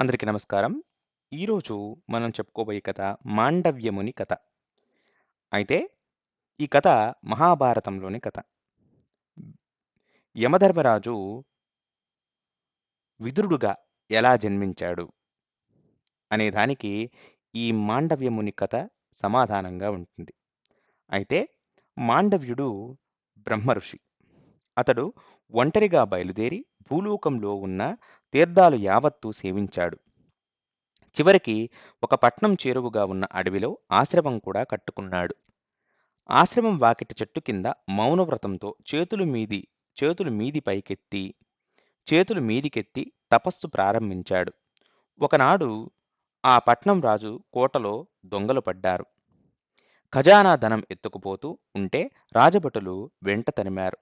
అందరికీ నమస్కారం. ఈరోజు మనం చెప్పుకోబోయే కథ 'మాండవ్యముని' కథ. అయితే ఈ కథ మహాభారతంలోని కథ. యమధర్మరాజు విదురుడుగా ఎలా జన్మించాడు? అనే దానికి ఈ మాండవ్యముని కథ సమాధానంగా ఉంటుంది. అయితే మాండవ్యుడు బ్రహ్మ ఋషి అతడు ఒంటరిగా బయలుదేరి భూలోకంలో ఉన్న తీర్థాలు యావత్తూ సేవించాడు. చివరికి ఒక పట్నం చేరువుగా ఉన్న అడవిలో ఆశ్రమం కూడా కట్టుకున్నాడు. ఆశ్రమం వాకిట చెట్టు కింద మౌనవ్రతంతో చేతులు మీది చేతులు మీది పైకెత్తి చేతులు మీదికెత్తి తపస్సు ప్రారంభించాడు. ఒకనాడు ఆ పట్నం రాజు కోటలో దొంగలు పడ్డారు. ఖజానా ధనం ఎత్తుకుపోతూ ఉంటే రాజభటులు వెంట తనిమారు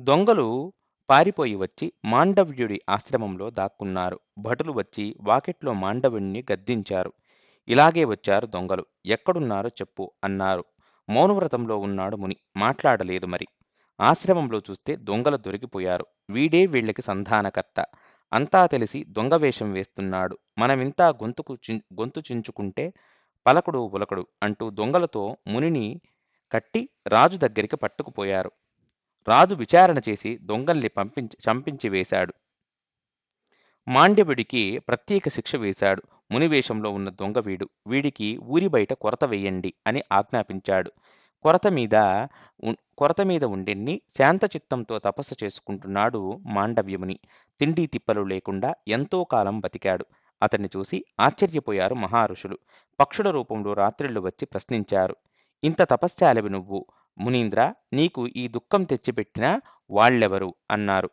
దొంగలు పారిపోయి వచ్చి మాండవ్యుడి ఆశ్రమంలో దాక్కున్నారు. భటులు వచ్చి వాకిట్లో మాండవుణ్ణి గద్దించారు. ఇలాగే వచ్చారు దొంగలు. ఎక్కడున్నారో చెప్పు అన్నారు. మౌనవ్రతంలో ఉన్నాడు ముని. మాట్లాడలేదు మరి. ఆశ్రమంలో చూస్తే దొంగలు దొరికిపోయారు. వీడే వీళ్ళకి సంధానకర్త. అంతా తెలిసి దొంగ వేషం వేస్తున్నాడు. మనమింతా గొంతుకు చిం గొంతు చించుకుంటే పలకడు ఉలకడు అంటూ దొంగలతో మునిని కట్టి రాజు దగ్గరికి పట్టుకుపోయారు. రాజు విచారణ చేసి దొంగల్ని పంపించి చంపించి వేశాడు. మాండవ్యుడికి ప్రత్యేక శిక్ష వేశాడు. ముని వేషంలో ఉన్న దొంగ వీడు. వీడికి ఊరి బయట కొరత వెయ్యండి అని ఆజ్ఞాపించాడు. కొరత మీద కొరత మీద ఉండెన్ని శాంతచిత్తంతో తపస్సు చేసుకుంటున్నాడు మాండవ్యముని. తిండి తిప్పలు లేకుండా ఎంతో కాలం బతికాడు. అతన్ని చూసి ఆశ్చర్యపోయారు మహారుషులు. పక్షుల రూపంలో రాత్రిళ్ళు వచ్చి ప్రశ్నించారు. ఇంత తపశ్శాలవి నువ్వు మునీంద్ర నీకు ఈ దుఃఖం తెచ్చిపెట్టిన వాళ్ళెవరు అన్నారు.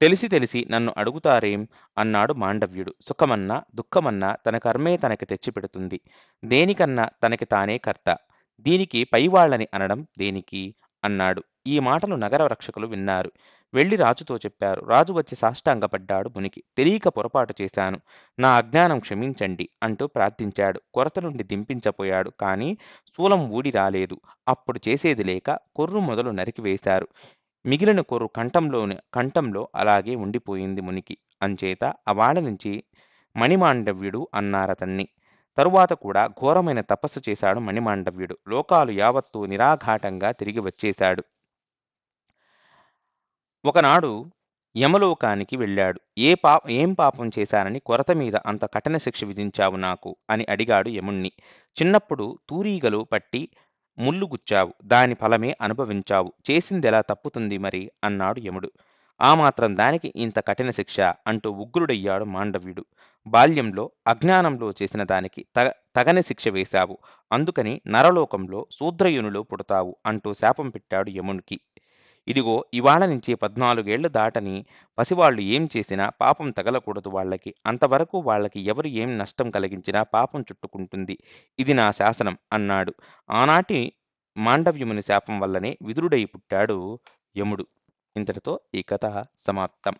తెలిసి తెలిసి నన్ను అడుగుతారేం అన్నాడు మాండవ్యుడు. సుఖమన్నా దుఃఖమన్నా తన కర్మే తనకి తెచ్చిపెడుతుంది. దేనికన్నా తనకి తానే కర్త. దీనికి పైవాళ్ళని అనడం దేనికి అన్నాడు. ఈ మాటలు నగర రక్షకులు విన్నారు. వెళ్ళి రాజుతో చెప్పారు. రాజు వచ్చి సాష్టాంగపడ్డాడు మునికి. తెలియక పొరపాటు చేశాను. నా అజ్ఞానం క్షమించండి అంటూ ప్రార్థించాడు. కొరత నుండి దింపించపోయాడు. కానీ శూలం ఊడి రాలేదు. అప్పుడు చేసేది లేక కొర్రు మొదలు నరికివేశారు. మిగిలిన కొర్రు కంఠంలోని కంఠంలో అలాగే ఉండిపోయింది మునికి. అంచేత అవాళ నుంచి మణిమాండవ్యుడు అన్నారతన్ని. తరువాత కూడా ఘోరమైన తపస్సు చేశాడు మణిమాండవ్యుడు. లోకాలు యావత్తూ నిరాఘాటంగా తిరిగి వచ్చేశాడు. ఒకనాడు యమలోకానికి వెళ్ళాడు. ఏ పా ఏం పాపం చేశానని కొరత మీద అంత కఠిన శిక్ష విధించావు నాకు అని అడిగాడు యముణ్ణి. చిన్నప్పుడు తూరీగలు పట్టి ముల్లుగుచ్చావు దాని ఫలమే అనుభవించావు. చేసిందెలా తప్పుతుంది మరి అన్నాడు యముడు. ఆ మాత్రం దానికి ఇంత కఠిన శిక్ష అంటూ ఉగ్రుడయ్యాడు మాండవ్యుడు. బాల్యంలో అజ్ఞానంలో చేసిన దానికి తగ తగని శిక్ష వేశావు. అందుకని నరలోకంలో శూద్రయునులో పుడతావు అంటూ శాపం పెట్టాడు యమునికి. ఇదిగో ఇవాళ నుంచి పద్నాలుగేళ్ళు దాటని పసివాళ్ళు ఏం చేసినా పాపం తగలకూడదు వాళ్ళకి. అంతవరకు వాళ్ళకి ఎవరు ఏం నష్టం కలిగించినా పాపం చుట్టుకుంటుంది. ఇది నా శాసనం అన్నాడు. ఆనాటి మాండవ్యముని శాపం వల్లనే విదురుడై పుట్టాడు యముడు. ఇంతటితో ఈ కథ సమాప్తం.